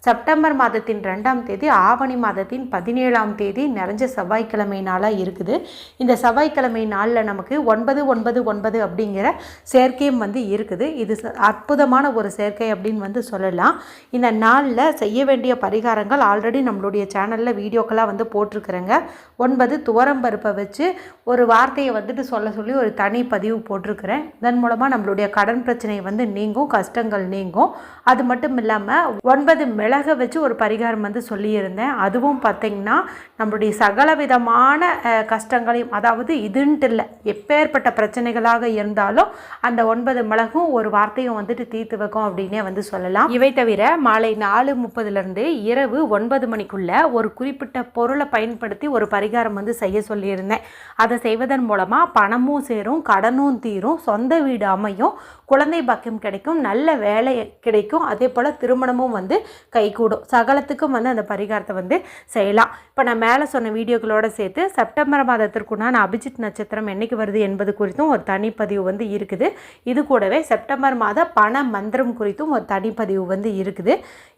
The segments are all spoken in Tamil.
செப்டம்பர் மாதத்தின் ரெண்டாம் தேதி ஆவணி மாதத்தின் பதினேழாம் தேதி நிறைஞ்ச செவ்வாய்க்கிழமை நாளாக இருக்குது. இந்த செவ்வாய்க்கிழமை நாளில் நமக்கு ஒன்பது ஒன்பது ஒன்பது அப்படிங்கிற சேர்க்கையும் வந்து இருக்குது. இது ச- அற்புதமான ஒரு சேர்க்கை அப்படின்னு வந்து சொல்லலாம். இந்த நாளில் செய்ய வேண்டிய பரிகாரங்கள் ஆல்ரெடி நம்மளுடைய சேனலில் வீடியோக்களாக வந்து போட்டிருக்கிறேங்க. ஒன்பது துவரம் பருப்பை வச்சு ஒரு வார்த்தையை வந்துட்டு சொல்ல சொல்லி ஒரு தனி பதிவு போட்டிருக்கிறேன். இதன் மூலமாக நம்மளுடைய கடன் பிரச்சனை வந்து நீங்கும் கஷ்டங்கள் நீங்கும். அது மட்டும் இல்லாமல் ஒன்பது மிளகை வச்சு ஒரு பரிகாரம் வந்து சொல்லியிருந்தேன். அதுவும் பார்த்திங்கன்னா நம்மளுடைய சகல விதமான கஷ்டங்களையும் அதாவது இதுன்ட்டு இல்லை எப்பேற்பட்ட பிரச்சனைகளாக இருந்தாலும் அந்த ஒன்பது மிளகும் ஒரு வார்த்தையும் வந்துட்டு தீர்த்து வைக்கும் அப்படின்னே வந்து சொல்லலாம். இவை தவிர மாலை நாலு முப்பதுலேருந்து இரவு ஒன்பது மணிக்குள்ள ஒரு குறிப்பிட்ட பொருளை பயன்படுத்தி ஒரு பரிகாரம் வந்து செய்ய சொல்லியிருந்தேன். அதை செய்வதன் மூலமாக பணமும் சேரும் கடனும் தீரும் சொந்த வீடு அமையும் குழந்தை பாக்கியம் கிடைக்கும் நல்ல வேலை கிடைக்கும் அதே போல் திருமணமும் வந்து கைகூடும். சகலத்துக்கும் வந்து அந்த பரிகாரத்தை வந்து செய்யலாம். இப்போ நான் மேலே சொன்ன வீடியோக்களோட சேர்த்து செப்டம்பர் மாதத்திற்குண்டான அபிஜித் நட்சத்திரம் என்னைக்கு வருது என்பது குறித்தும் ஒரு தனிப்பதிவு வந்து இருக்குது. இது கூடவே செப்டம்பர் மாத பண மந்திரம் குறித்தும் ஒரு தனிப்பதிவு வந்து இருக்குது.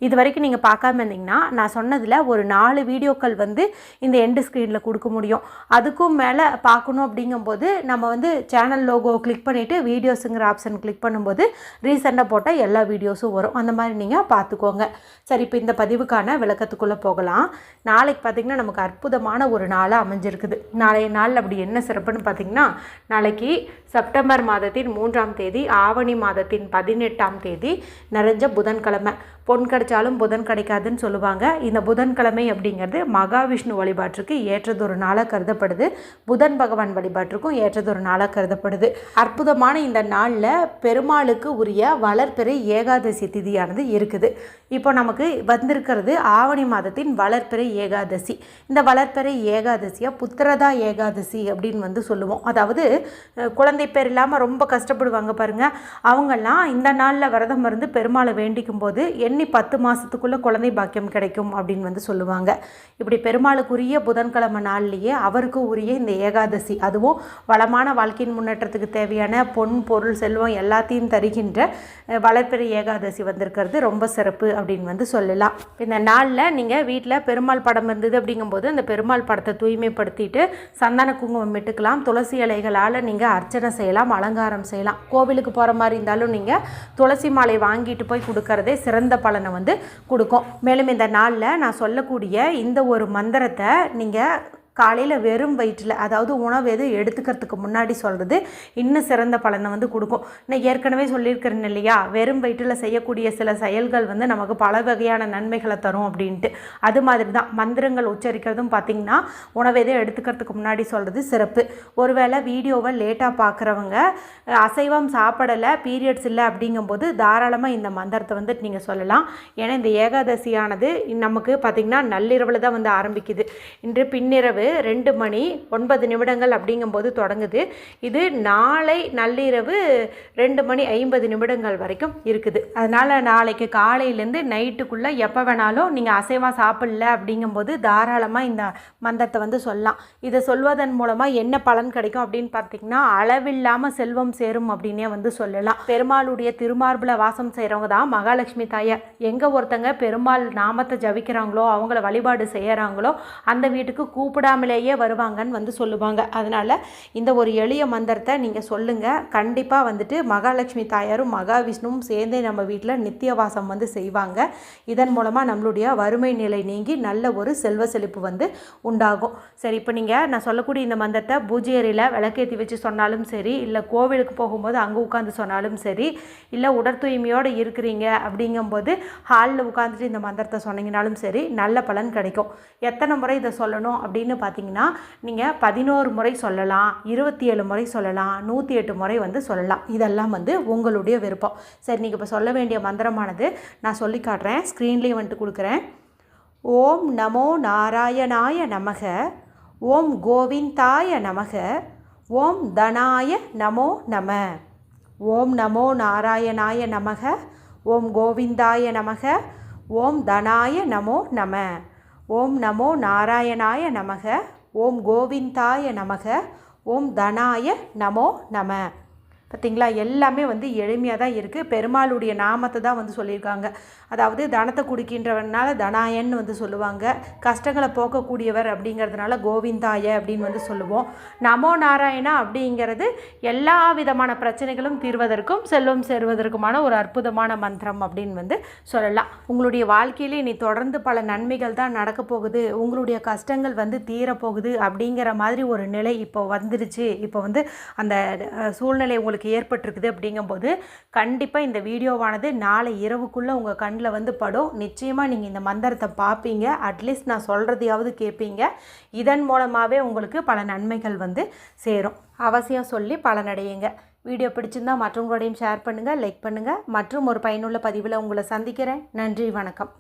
இது வரைக்கும் நீங்கள் பார்க்காம இருந்தீங்கன்னா நான் சொன்னதில் ஒரு நாலு வீடியோக்கள் வந்து இந்த எண்டு ஸ்க்ரீனில் கொடுக்க முடியும். அதுக்கும் மேலே பார்க்கணும் அப்படிங்கும்போது நம்ம வந்து சேனல் லோகோ கிளிக் பண்ணிவிட்டு வீடியோஸுங்கிற ஆப்ஷன் கிளிக் பண்ணும்போது ரீசெண்டாக போட்டால் எல்லா வீடியோஸும் வரும். அந்த மாதிரி நீங்கள் பார்த்துக்கோங்க. சரி இப்போ இந்த பதிவுக்கான விளக்கத்துக்குள்ளே போகலாம். நாளைக்கு பார்த்திங்கன்னா நமக்கு அற்புதமான ஒரு நாளாக அமைஞ்சிருக்குது. நாளைய நாள் அப்படி என்ன சிறப்புன்னு பார்த்திங்கன்னா நாளைக்கு செப்டம்பர் மாதத்தின் மூன்றாம் தேதி ஆவணி மாதத்தின் பதினெட்டாம் தேதி நிறைஞ்ச புதன்கிழமை. பொன் கிடைச்சாலும் புதன் கிடைக்காதுன்னு சொல்லுவாங்க. இந்த புதன்கிழமை அப்படிங்கிறது மகாவிஷ்ணு வழிபாட்டிற்கு ஏற்றதொரு நாளாக கருதப்படுது. புதன் பகவான் வழிபாட்டிற்கும் ஏற்றதொரு நாளாக கருதப்படுது. அற்புதமான இந்த நாளில் பெருமாளுக்கு உரிய வளர்பிறை ஏகாதசி திதியானது இருக்குது. இப்போ நமக்கு வந்திருக்கிறது ஆவணி மாதத்தின் வளர்பிறை ஏகாதசி. இந்த வளர்பிறை ஏகாதசியாக புத்திரதா ஏகாதசி அப்படின்னு வந்து சொல்லுவோம். அதாவது குழந்தை பேர் இல்லாமல் ரொம்ப கஷ்டப்படுவாங்க பாருங்க. அவங்கெல்லாம் இந்த நாளில் விரதம் இருந்து பெருமாளை வேண்டிக்கும் போது எண்ணி பத்து மாதத்துக்குள்ளே குழந்தை பாக்கியம் கிடைக்கும் அப்படின்னு வந்து சொல்லுவாங்க. இப்படி பெருமாளுக்குரிய புதன்கிழமை நாள்லேயே அவருக்கு உரிய இந்த ஏகாதசி அதுவும் வளமான வாழ்க்கையின் முன்னேற்றத்துக்கு தேவையான பொன் பொருள் செல்வம் எல்லாத்தையும் தருகின்ற அஹ், ஏகாதசி வந்திருக்கிறது. ரொம்ப சிறப்பு அப்படின்னு வந்து சொல்லலாம். இந்த நாளில் நீங்கள் வீட்டில் பெருமாள் படம் இருந்தது அப்படிங்கும்போது அந்த பெருமாள் படத்தை தூய்மைப்படுத்திட்டு சந்தன குங்குமம் இட்டுக்கலாம். துளசி இலைகளால் நீங்கள் அர்ச்சனை செய்யலாம் அலங்காரம் செய்யலாம். கோவிலுக்கு போகிற மாதிரி இருந்தாலும் நீங்கள் துளசி மாலை வாங்கிட்டு போய் கொடுக்கறதே சிறந்த பலனை வந்து கொடுக்கும். மேலும் இந்த நாளில் நான் சொல்லக்கூடிய இந்த ஒரு மந்திரத்தை நீங்கள் காலையில் வெறும் வயிற்றில் அதாவது உணவு எது எடுத்துக்கிறதுக்கு முன்னாடி சொல்கிறது இன்னும் சிறந்த பலனை வந்து கொடுக்கும். நான் ஏற்கனவே சொல்லியிருக்கிறேன் இல்லையா? வெறும் வயிற்றில் செய்யக்கூடிய சில செயல்கள் வந்து நமக்கு பல வகையான நன்மைகளை தரும் அப்படின்ட்டு. அது மாதிரி தான் மந்திரங்கள் உச்சரிக்கிறதும் பார்த்திங்கன்னா உணவு எது எடுத்துக்கிறதுக்கு முன்னாடி சொல்கிறது சிறப்பு. ஒருவேளை வீடியோவை லேட்டாக பார்க்குறவங்க அசைவம் சாப்பிடலை பீரியட்ஸ் இல்லை அப்படிங்கும்போது தாராளமாக இந்த மந்திரத்தை வந்துட்டு நீங்கள் சொல்லலாம். ஏன்னா இந்த ஏகாதசியானது நமக்கு பார்த்திங்கன்னா நள்ளிரவில் தான் வந்து ஆரம்பிக்குது. இன்று பின்னிரவு ரெண்டு மணி ஒன்பது நிமிடங்கள் அப்படிங்கும்போது தொடங்குது. இது நாளை நள்ளிரவு ரெண்டு மணி ஐம்பது நிமிடங்கள் வரைக்கும் இருக்குது. அதனால் நாளைக்கு காலையிலேருந்து நைட்டுக்குள்ளே எப்போ வேணாலும் நீங்கள் அசைவாக சாப்பிடல அப்படிங்கும்போது தாராளமாக இந்த மந்திரத்தை வந்து சொல்லலாம். இதை சொல்வதன் மூலமாக என்ன பலன் கிடைக்கும் அப்படின்னு பார்த்தீங்கன்னா அளவில்லாமல் செல்வம் சேரும் அப்படின்னே வந்து சொல்லலாம். பெருமாளுடைய திருமார்பில் வாசம் செய்கிறவங்க தான் மகாலட்சுமி தாயார் எங்கே ஒருத்தங்க பெருமாள் நாமத்தை ஜபிக்கிறாங்களோ அவங்கள வழிபாடு செய்கிறாங்களோ அந்த வீட்டுக்கு கூப்பிட கூப்பிடாமலேயே வருவாங்கன்னு வந்து சொல்லுவாங்க. அதனால் இந்த ஒரு எளிய மந்திரத்தை நீங்கள் சொல்லுங்கள் கண்டிப்பாக வந்துட்டு மகாலட்சுமி தாயாரும் மகாவிஷ்ணுவும் சேர்ந்தே நம்ம வீட்டில் நித்தியவாசம் வந்து செய்வாங்க. இதன் மூலமாக நம்மளுடைய வறுமை நிலை நீங்கி நல்ல ஒரு செல்வ செழிப்பு வந்து உண்டாகும். சரி இப்போ நீங்கள் நான் சொல்லக்கூடிய இந்த மந்திரத்தை பூஜை அறையில் விளக்கேற்றி வச்சு சொன்னாலும் சரி இல்லை கோவிலுக்கு போகும்போது அங்கே உட்காந்து சொன்னாலும் சரி இல்லை உடற்தூய்மையோடு இருக்கிறீங்க அப்படிங்கும்போது ஹாலில் உட்காந்துட்டு இந்த மந்திரத்தை சொன்னீங்கனாலும் சரி நல்ல பலன் கிடைக்கும். எத்தனை முறை இதை சொல்லணும் அப்படின்னு பார்த்தீங்கன்னா நீங்கள் பதினோரு முறை சொல்லலாம் இருபத்தி ஏழு முறை சொல்லலாம் நூற்றி எட்டு முறை வந்து சொல்லலாம். இதெல்லாம் வந்து உங்களுடைய விருப்பம். சரி நீங்கள் இப்போ சொல்ல வேண்டிய மந்திரமானது நான் சொல்லி காட்டுறேன். ஸ்க்ரீன்லேயே வந்துட்டு கொடுக்குறேன். ஓம் நமோ நாராயணாய நமக ஓம் கோவிந்தாய நமக ஓம் தனாய நமோ நம ஓம் நமோ நாராயணாய நமக ஓம் கோவிந்தாய நமக ஓம் தனாய நமோ நம. ஓம் நமோ நாராயணாய நமக ஓம் கோவிந்தாய நமக ஓம் தனாய நமோ நம. பார்த்திங்களா? எல்லாமே வந்து எளிமையாக தான் இருக்குது பெருமாளுடைய நாமத்தை தான் வந்து சொல்லியிருக்காங்க. அதாவது தனத்தை குடிக்கின்றவனால தனாயன்னு வந்து சொல்லுவாங்க. கஷ்டங்களை போக்கக்கூடியவர் அப்படிங்கிறதுனால கோவிந்தாய அப்படின்னு வந்து சொல்லுவோம். நமோ நாராயணா அப்படிங்கிறது எல்லா விதமான பிரச்சனைகளும் தீர்வதற்கும் செல்வம் சேர்வதற்குமான ஒரு அற்புதமான மந்திரம் அப்படின்னு வந்து சொல்லலாம். உங்களுடைய வாழ்க்கையிலே இனி தொடர்ந்து பல நன்மைகள் தான் நடக்க போகுது. உங்களுடைய கஷ்டங்கள் வந்து தீரப்போகுது அப்படிங்கிற மாதிரி ஒரு நிலை இப்போ வந்துருச்சு. இப்போ வந்து அந்த சூழ்நிலை உங்களுக்கு ஏற்பட்டிருக்குது அப்படிங்கும்போது கண்டிப்பாக இந்த வீடியோவானது நாளை இரவுக்குள்ளே உங்கள் கண்ணில் வந்து படும். நிச்சயமாக நீங்கள் இந்த மந்திரத்தை பார்ப்பீங்க. அட்லீஸ்ட் நான் சொல்கிறதையாவது கேட்பீங்க. இதன் மூலமாகவே உங்களுக்கு பல நன்மைகள் வந்து சேரும். அவசியம் சொல்லி பலனடையுங்க. வீடியோ பிடிச்சிருந்தா மற்றவங்களோடையும் ஷேர் பண்ணுங்கள் லைக் பண்ணுங்கள் மற்றும் ஒரு பயனுள்ள பதிவில் உங்களை சந்திக்கிறேன். நன்றி வணக்கம்.